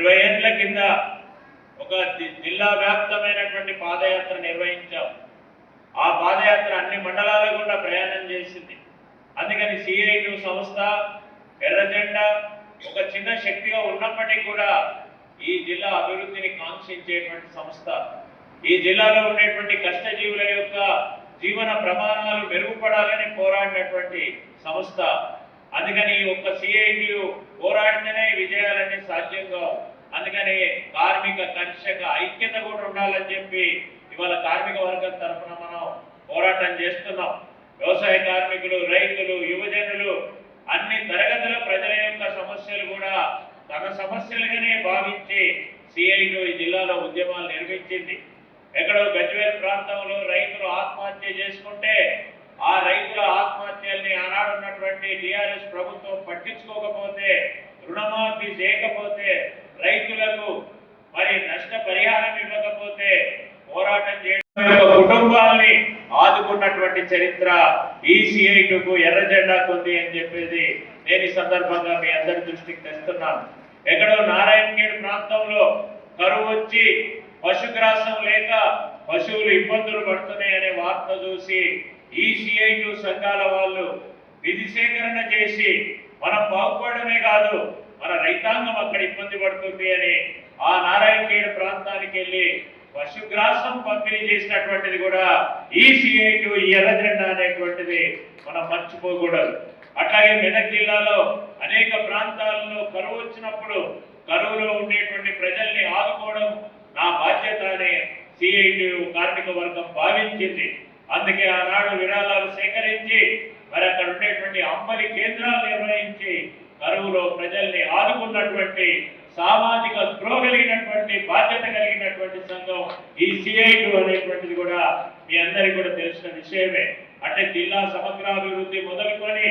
ఇరవై ఏళ్ళ కింద ఒక జిల్లా వ్యాప్తమైనటువంటి పాదయాత్ర నిర్వహించాం. ఆ పాదయాత్ర అన్ని మండలాల గుండా ప్రయాణం చేసింది. అందుకని సిఐటి సంస్థ ఎర్రజెండా ఒక చిన్న శక్తిగా ఉన్నప్పటికీ కూడా ఈ జిల్లా అభివృద్ధిని కాంక్షించేటువంటి సంస్థ. ఈ జిల్లాలో ఉండేటువంటి కష్టజీవుల యొక్క జీవన ప్రమాణాలు మెరుగుపడాలని పోరాడినటువంటి సంస్థ. అందుకని ఈ ఒక్క సిఐటియు పోరాడితేనే ఈ విజయాలన్నీ సాధ్యంగా అందుకని కార్మిక కర్షక ఐక్యత కూడా ఉండాలని చెప్పి ఇవాళ కార్మిక వర్గం తరఫున మనం పోరాటం చేస్తున్నాం. వ్యవసాయ కార్మికులు రైతులు యువజనులు అన్ని తరగతుల ప్రజల యొక్క సమస్యలు కూడా తన సమస్యలుగానే భావించి సిఐటి ఈ జిల్లాలో ఉద్యమాలు నిర్మించింది. ఎక్కడో గజ్వేల్ ప్రాంతంలో రైతులు ఆత్మహత్య చేసుకుంటే ఆ రైతుల ఆత్మహత్యల్ని ఆనాడున్నటువంటి టిఆర్ఎస్ ప్రభుత్వం పట్టించుకోకపోతే రుణమాఫీ చేయకపోతే రైతులకు మరి నష్ట పరిహారం ఇవ్వకపోతే పోరాటం చేయడం కుటుంబాల్ని ఆదుకున్నటువంటి చరిత్ర ఈ ఎర్ర జెండా కొంది అని చెప్పేది నేను ఈ సందర్భంగా మీ అందరి దృష్టికి తెస్తున్నాను. ఎక్కడో నారాయణఖేడ్ ప్రాంతంలో కరువు వచ్చి పశుగ్రాసం లేక పశువులు ఇబ్బందులు పడుతున్నాయనే వార్త చూసి ఈ సిఐటు సంఘాల వాళ్ళు నిధి సేకరణ చేసి మనం బాగుపడమే కాదు మన రైతాంగం అక్కడ ఇబ్బంది పడుతుంది అని ఆ నారాయణఖేడ్ ప్రాంతానికి వెళ్ళి పశుగ్రాసం పంపిణీ చేసినటువంటిది కూడా ఈ సిఐటు ఈ ఎర్ర అనేటువంటిది మనం మర్చిపోకూడదు. అట్లాగే మెదక్ జిల్లాలో అనేక ప్రాంతాల్లో కరువు వచ్చినప్పుడు కరువులో ఉండేటువంటి ప్రజల్ని ఆదుకోవడం నా బాధ్యత అని సిఐటి కార్మిక వర్గం భావించింది. అందుకే ఆనాడు విరాళాలు సేకరించి మరి అక్కడ ఉండేటువంటి అమ్మలి కేంద్రాలు నిర్వహించి కరువులో ప్రజల్ని ఆదుకున్నటువంటి సామాజిక స్పృహ కలిగినటువంటి బాధ్యత కలిగినటువంటి సంఘం ఈ సిఐటు అనేటువంటిది కూడా మీ అందరికీ కూడా తెలిసిన విషయమే. అంటే జిల్లా సమగ్రాభివృద్ధి మొదలుకొని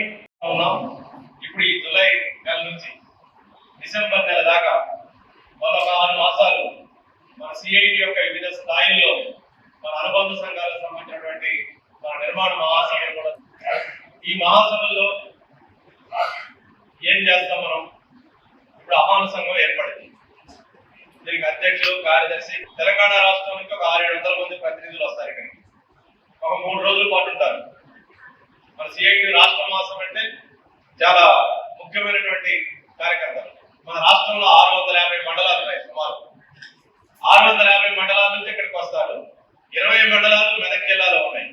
ఇప్పుడు ఈ జులై నెల నుంచి డిసెంబర్ నెల దాకా మరొక ఆరు మాసాలు మన సిఐటి యొక్క వివిధ స్థాయిల్లో మన అనుబంధ సంఘాలకు సంబంధించినటువంటి మన నిర్మాణ మహాసభలు కూడా ఈ మహాసభల్లో ఏం చేస్తాం మనం ఇప్పుడు అమాన సంఘం ఏర్పడింది దీనికి అధ్యక్షులు కార్యదర్శి తెలంగాణ రాష్ట్రం నుంచి ఒక ఆరు ఏడు వందల మంది ప్రతినిధులు వస్తారు ఇక్కడికి ఒక మూడు రోజుల పాటు ఉంటారు. మన సిఐటి రాష్ట్ర మాసం అంటే చాలా ముఖ్యమైనటువంటి కార్యకర్తలు. మన రాష్ట్రంలో ఆరు వందల యాభై మండలాలు ఉన్నాయి సుమారు. ఆరు వందల యాభై మండలాల నుంచి ఇక్కడికి వస్తారు. ఇరవై మండలాలు మెదక్ జిల్లాలో ఉన్నాయి.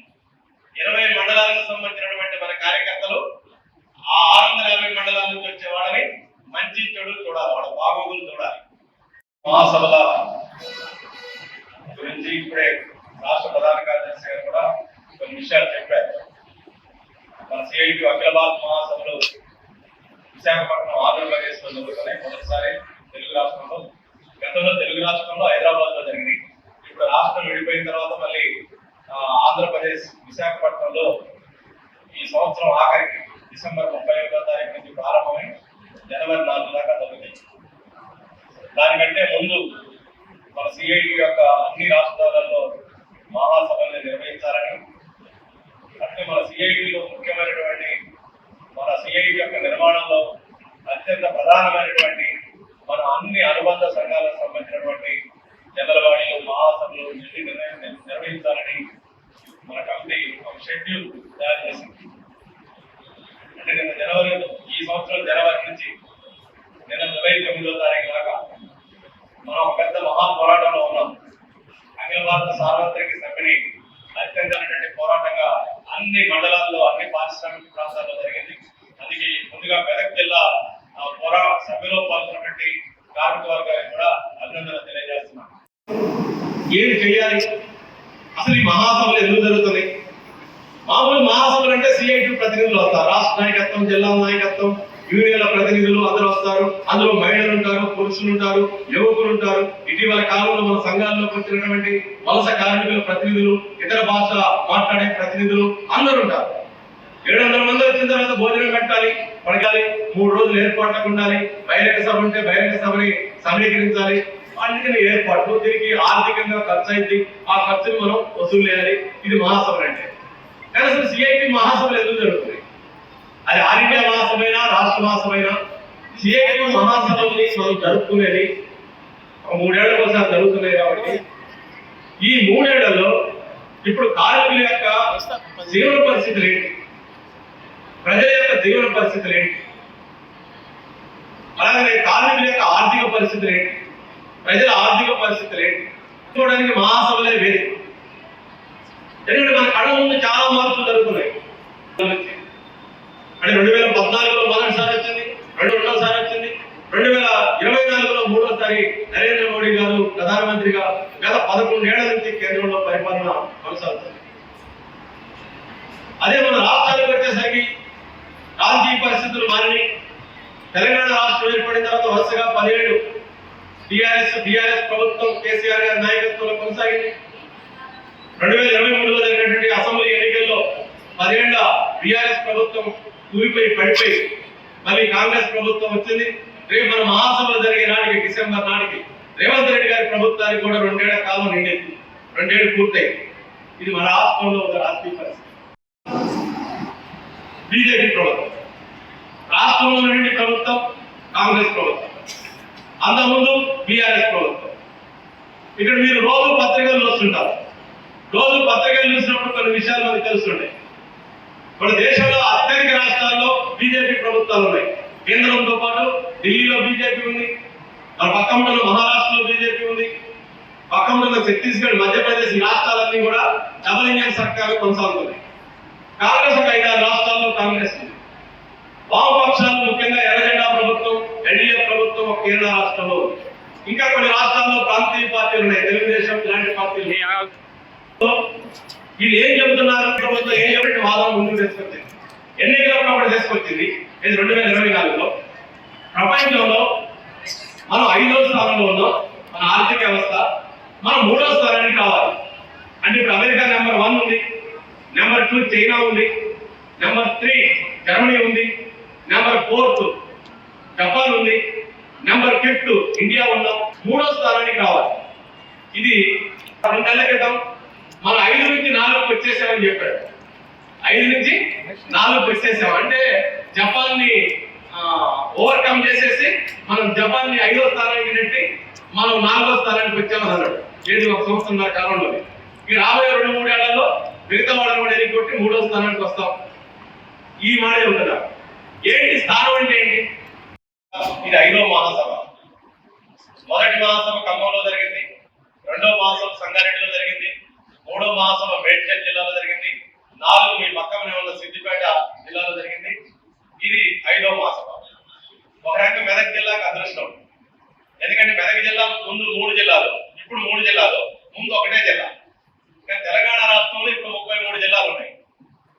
ఇరవై మండలాలకు సంబంధించినటువంటి మన కార్యకర్తలు ఆ ఆరు వందల యాభై మండలాల నుంచి వచ్చే వాళ్ళని మంచి చెడు చూడాలి వాళ్ళ బాగోగులు చూడాలి. మహాసభల గురించి ఇప్పుడే రాష్ట్ర ప్రధాన కార్యదర్శి గారు కూడా కొన్ని విషయాలు చెప్పారు మన సిఐటి అఖిల భారత మహాసభలు విశాఖపట్నం ఆంధ్రప్రదేశ్లో జరుగుతున్నాయి మొదటిసారి తెలుగు రాష్ట్రంలో గతంలో తెలుగు రాష్ట్రంలో హైదరాబాద్లో జరిగినాయి. ఇప్పుడు రాష్ట్రం విడిపోయిన తర్వాత మళ్ళీ ఆంధ్రప్రదేశ్ విశాఖపట్నంలో ఈ సంవత్సరం ఆఖరికి డిసెంబర్ ముప్పై ఒకటో తారీఖు నుంచి ప్రారంభమై జనవరి నాలుగు దాకా జరుగుతాయి. దానికంటే ముందు మన సిఐటి యొక్క అన్ని రాష్ట్రాలలో మహాసభల్ని నిర్వహించాలని అంటే మన సిఐటిలో ముఖ్యమైనటువంటి మన సిఐటి యొక్క నిర్మాణంలో అత్యంత ప్రధానమైనటువంటి మన అన్ని అనుబంధ సంఘాలకు సంబంధించినటువంటి చంద్రబాబు మహాసభలో నిర్ణయం నిర్వహించాలని మన కమిటీ ఒక షెడ్యూల్ తయారు చేసింది. అంటే నిన్న జనవరి ఈ సంవత్సరం జనవరి నుంచి నిన్న జూలై తొమ్మిదో తారీఖు దాకా మనం ఒక పెద్ద మహా పోరాటంలో ఉన్నాం. అఖిల భారత సార్వత్రిక సభ్యుని అత్యంతమైనటువంటి పోరాటంగా అన్ని మండలాల్లో అన్ని పారిశ్రామిక ప్రాంతాల్లో జరిగింది. అందుకే ముందుగా మెదక్ జిల్లా పోరాట సభ్యులో పాల్గొన్నటువంటి కార్మిక వర్గానికి కూడా అభినందనలు తెలియజేస్తున్నాం. ఏం చేయాలి అసలు ఈ మహాసభలు ఎందుకు జరుగుతున్నాయి? మామూలు మహాసభలు అంటే సిఐటి ప్రతినిధులు వస్తారు. రాష్ట్ర నాయకత్వం జిల్లా నాయకత్వం యూనియన్ల ప్రతినిధులు అందరూ వస్తారు. అందులో మహిళలు ఉంటారు పురుషులు ఉంటారు యువకులు ఉంటారు. ఇటీవల కాలంలో మన సంఘాల్లోకి వచ్చినటువంటి వలస కార్మికుల ప్రతినిధులు ఇతర భాష మాట్లాడే ప్రతినిధులు అందరూ ఉంటారు. ఏడు వందల మంది వచ్చిన తర్వాత భోజనం పెట్టాలి పడకాలి మూడు రోజులు ఏర్పాట్లకు ఉండాలి. బహిరంగ సభ ఉంటే బహిరంగ సభని సమీకరించాలి. అందుకని ఏర్పాట్లు దీనికి ఆర్థికంగా ఖర్చు అయింది. ఆ ఖర్చుని మనం వసూలు చేయాలి. ఇది మహాసభ అంటే. కానీ అసలు సిఐపి మహాసభలు ఎందుకు జరుగుతుంది అది ఆల్ ఇండియా మహాసభైనా రాష్ట్ర మహాసభైనా? సిఐపి మహాసభల్ని మనం జరుపుకునేది ఒక మూడేళ్ళ కోసం జరుగుతున్నాయి కాబట్టి. ఈ మూడేళ్ళలో ఇప్పుడు కార్మికుల యొక్క జీవన పరిస్థితులు ఏంటి? ప్రజల యొక్క జీవన పరిస్థితులు ఏంటి? అలాగే కార్మికుల యొక్క ఆర్థిక పరిస్థితులు ఏంటి? ప్రజల ఆర్థిక పరిస్థితులు ఏంటి? చూడడానికి మహాసభలే వేరు. ఎందుకంటే మన కళ ముందు చాలా మార్పులు జరుగుతున్నాయి. అంటే రెండు వేల పద్నాలుగులో మొదటిసారి వచ్చింది రెండు రెండోసారి వచ్చింది రెండు వేల ఇరవై నాలుగులో మూడోసారి నరేంద్ర మోడీ గారు ప్రధానమంత్రిగా గత పదకొండేళ్ళ నుంచి కేంద్రంలో పరిపాలన కొనసాగుతుంది. అదే మన రాష్ట్రాలకు వచ్చేసరికి రాజకీయ పరిస్థితులు మారినాయి. తెలంగాణ రాష్ట్రం ఏర్పడిన తర్వాత వరుసగా పదిహేడు టిఆర్ఎస్ టిఆర్ఎస్ ప్రభుత్వం కేసీఆర్ గారి నాయకత్వంలో కొనసాగింది. రెండు వేల ఇరవై మూడులో జరిగినటువంటి అసెంబ్లీ ఎన్నికల్లో పదేళ్ళ బీఆర్ఎస్ ప్రభుత్వం కూలిపోయి పడిపోయి మళ్ళీ కాంగ్రెస్ ప్రభుత్వం వచ్చింది. రేపు మన మహాసభలు జరిగే నాటికి డిసెంబర్ నాటికి రేవంత్ రెడ్డి గారి ప్రభుత్వానికి కూడా రెండేళ్ళ కాలం నిండింది. రెండేళ్ళు పూర్తయింది. ఇది మన రాష్ట్రంలో ఒక రాజకీయ పరిస్థితి. బీజేపీ ప్రభుత్వం. రాష్ట్రంలో నుండి ప్రభుత్వం కాంగ్రెస్ ప్రభుత్వం. అంతకుముందు బీఆర్ఎస్ ప్రభుత్వం. ఇక్కడ మీరు రోజు పత్రికలు చూస్తుంటారు. రోజు పత్రికలు చూసినప్పుడు కొన్ని విషయాలు మనకు తెలుస్తుంటాయి. మన దేశంలో అత్యధిక రాష్ట్రాల్లో బీజేపీ ప్రభుత్వాలు ఉన్నాయి. కేంద్రంతో పాటు ఢిల్లీలో బీజేపీ ఉంది. మన పక్కన ఉన్న మహారాష్ట్రలో బీజేపీ ఉంది. పక్కన ఉన్న ఛత్తీస్గఢ్ మధ్యప్రదేశ్ రాష్ట్రాలన్నీ కూడా డబల్ ఇంజన్ సర్కార్ కొనసాగుతున్నాయి. కాంగ్రెస్ ఒక ఐదారు రాష్ట్రాల్లో కాంగ్రెస్ ఉంది. వామపక్షాలు ముఖ్య రాష్ట్రంలో ఇంకా కొన్ని రాష్ట్రాల్లో ప్రాంతీయ పార్టీలు ఉన్నాయి. తెలుగుదేశం ఇలాంటి పార్టీలు. వీళ్ళు ఏం చెబుతున్నారు? ప్రభుత్వం ఏం చెప్పిన వాదం ముందుకు తీసుకొచ్చింది. ఎన్నికలప్పుడు అప్పుడు తీసుకొచ్చింది. ఇది రెండు వేల ఇరవై నాలుగులో. ప్రపంచంలో మనం ఐదో స్థానంలో ఉన్నాం. మన ఆర్థిక వ్యవస్థ మనం మూడో స్థానానికి రావాలి. అంటే ఇప్పుడు అమెరికా నెంబర్ వన్ ఉంది. నెంబర్ టూ చైనా ఉంది. నెంబర్ త్రీ జర్మనీ ఉంది. నెంబర్ ఫోర్త్ జపాన్ ఉంది. నెంబర్ ఫిఫ్త్ ఇండియా ఉన్నాం మూడో స్థానానికి రావాలి. ఇది రెండేళ్ళ క్రితం మనం ఐదు నుంచి నాలుగు వచ్చేసామని చెప్పాడు. ఐదు నుంచి నాలుగు వచ్చేసాం అంటే జపాన్ని ఓవర్కమ్ చేసేసి మనం జపాన్ని ఐదో స్థానానికి నెట్టి మనం నాలుగో స్థానానికి వచ్చామని అన్నాడు. ఏది ఒక సంవత్సరంన్నర కాలంలో ఈ రాబోయే రెండు మూడేళ్ళలో మిగతా వాళ్ళని కూడా ఎన్ని మూడో స్థానానికి వస్తాం. ఈ మాడే ఉంటుందా? ఏంటి స్థానం అంటే ఏంటి? ఇది ఐదో మహాసభ. మొదటి మహాసభ ఖమ్మంలో జరిగింది రెండో మహాసభ సంగారెడ్డిలో జరిగింది మూడో మహాసభ మేడ్చల్ జిల్లాలో జరిగింది నాలుగు మీ పక్కనే ఉన్న సిద్దిపేట జిల్లాలో జరిగింది. ఇది ఐదో మహాసభ. ఒక రకంగా మెదక్ జిల్లాకు అదృష్టం. ఎందుకంటే మెదక్ జిల్లా ముందు మూడు జిల్లాలు ఇప్పుడు మూడు జిల్లాలు ముందు ఒకటే జిల్లా. కానీ తెలంగాణ రాష్ట్రంలో ఇప్పుడు ముప్పై మూడు జిల్లాలు ఉన్నాయి.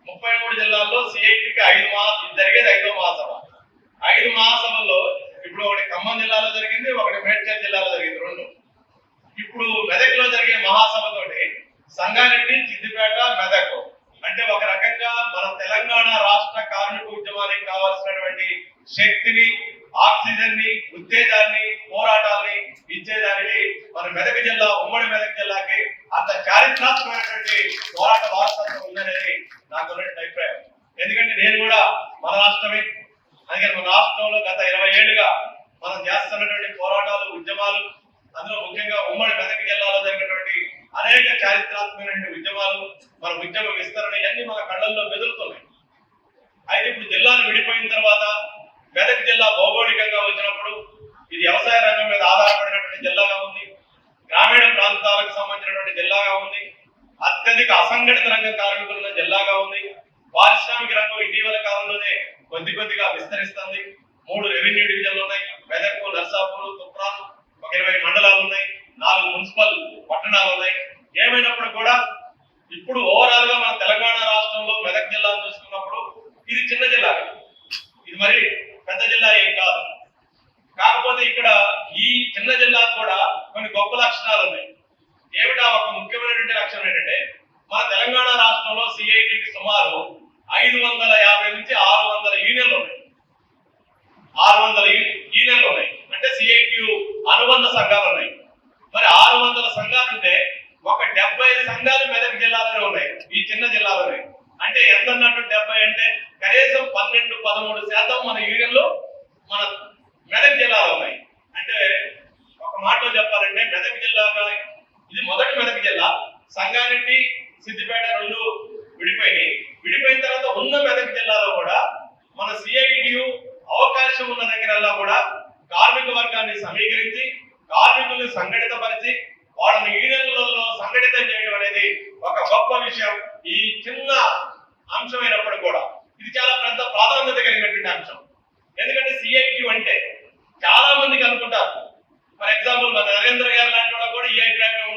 ముప్పై మూడు జిల్లాల్లో సిఐటికి ఐదు మా జరిగేది ఐదో మహాసభ. ఐదు మహాసభల్లో ఇప్పుడు ఒకటి ఖమ్మం జిల్లాలో జరిగింది ఒకటి మేడ్చల్ జిల్లాలో జరిగింది రెండు. ఇప్పుడు మెదక్లో జరిగే మహాసభతోటి సంగారెడ్డి సిద్దిపేట మెదక్ అంటే ఒక రకంగా మన తెలంగాణ రాష్ట్ర కార్మిక ఉద్యమానికి కావాల్సినటువంటి శక్తిని ఆక్సిజన్ని ఉత్తేజాన్ని పోరాటాన్ని ఇచ్చేదానికి మన మెదక్ జిల్లా ఉమ్మడి మెదక్ జిల్లాకి అంత చారిత్రాత్మకమైనటువంటి పోరాట వారసత్వం ఉందనేది నాకు ఉన్నటువంటి అభిప్రాయం ఎందుకంటే నేను కూడా మన రాష్ట్రమే అందుకని మన రాష్ట్రంలో గత ఇరవై ఏళ్ళుగా మనం చేస్తున్నటువంటి పోరాటాలు ఉద్యమాలు అందులో ముఖ్యంగా ఉమ్మడి మెదక్ జిల్లాలో జరిగినటువంటి అనేక చారిత్రాత్మకమైన ఉద్యమాలు మన ఉద్యమ విస్తరణ ఇవన్నీ మన కళ్ళల్లో మెదులుతున్నాయి అయితే ఇప్పుడు జిల్లాలు విడిపోయిన తర్వాత మెదక్ జిల్లా భౌగోళికంగా వచ్చినప్పుడు ఇది వ్యవసాయ రంగం మీద ఆధారపడినటువంటి జిల్లాగా ఉంది. గ్రామీణ ప్రాంతాలకు సంబంధించినటువంటి జిల్లాగా ఉంది. అత్యధిక అసంఘటిత రంగ కార్మికులున్న జిల్లాగా ఉంది. పారిశ్రామిక రంగం ఇటీవల కాలంలోనే కొద్ది కొద్దిగా విస్తరిస్తుంది. మూడు రెవెన్యూ డివిజన్లు ఉన్నాయి. మెదక్ నర్సాపూర్ తుప్రాన్ ఒక ఇరవై మండలాలు ఉన్నాయి. నాలుగు మున్సిపల్ పట్టణాలు ఉన్నాయి ఏమైనప్పుడు కూడా ఇప్పుడు ఓవరాల్గా మన తెలంగాణ రాష్ట్రంలో మెదక్ జిల్లా చూసుకున్నప్పుడు ఇది చిన్న జిల్లా. ఇది మరి పెద్ద జిల్లా ఏం కాదు. కాకపోతే ఇక్కడ ఈ చిన్న జిల్లా కూడా కొన్ని గొప్ప లక్షణాలు ఉన్నాయి. ఏమిటా ఒక ముఖ్యమైనటువంటి లక్షణం ఏంటంటే మన తెలంగాణ రాష్ట్రంలో సిఐటికి సుమారు ఐదు వందల యాభై నుంచి ఆరు వందల యూనియన్లు ఉన్నాయి ఆరు వందల యూనియన్లు ఉన్నాయి అంటే సిఐటియు అనుబంధ సంఘాలు ఉన్నాయి మరి ఆరు వందల సంఘాలు ఉంటే ఒక డెబ్బై సంఘాలు మెదక్ జిల్లాలోనే ఉన్నాయి ఈ చిన్న జిల్లాలోనే. అంటే ఎంత అన్నట్టు డెబ్బై అంటే కనీసం పన్నెండు పదమూడు శాతం మన యూనియన్లో మన మెదక్ జిల్లాలో ఉన్నాయి. అంటే ఒక మాటలో చెప్పాలంటే మెదక్ జిల్లా ఇది మొదటి మెదక్ జిల్లా. సంగారెడ్డి సిద్దిపేట రెండు విడిపోయినాయి. విడిపోయిన తర్వాత ఉన్న మెదక్ జిల్లాలో కూడా మన సిఐటియు అవకాశం ఉన్న దగ్గరల్లా కూడా కార్మిక వర్గాన్ని సమీకరించి కార్మికుల్ని సంఘటితపరిచి వాళ్ళని యూనియన్లలో సంఘటితం చేయడం అనేది ఒక గొప్ప విషయం ఈ చిన్న అంశమైనప్పుడు కూడా ఇది చాలా పెద్ద ప్రాధాన్యత కలిగినటువంటి అంశం ఎందుకంటే సిఐటి అంటే చాలా మందికి అనుకుంటారు ఫర్ ఎగ్జాంపుల్ మన నరేంద్ర గారు లాంటి వాళ్ళకు కూడా ఈ అభిప్రాయం ఉంటుంది నా అంచనా ఏమిటంటే ఏఐటిసి ఒక సగం ఐఎన్టీసీ ఒక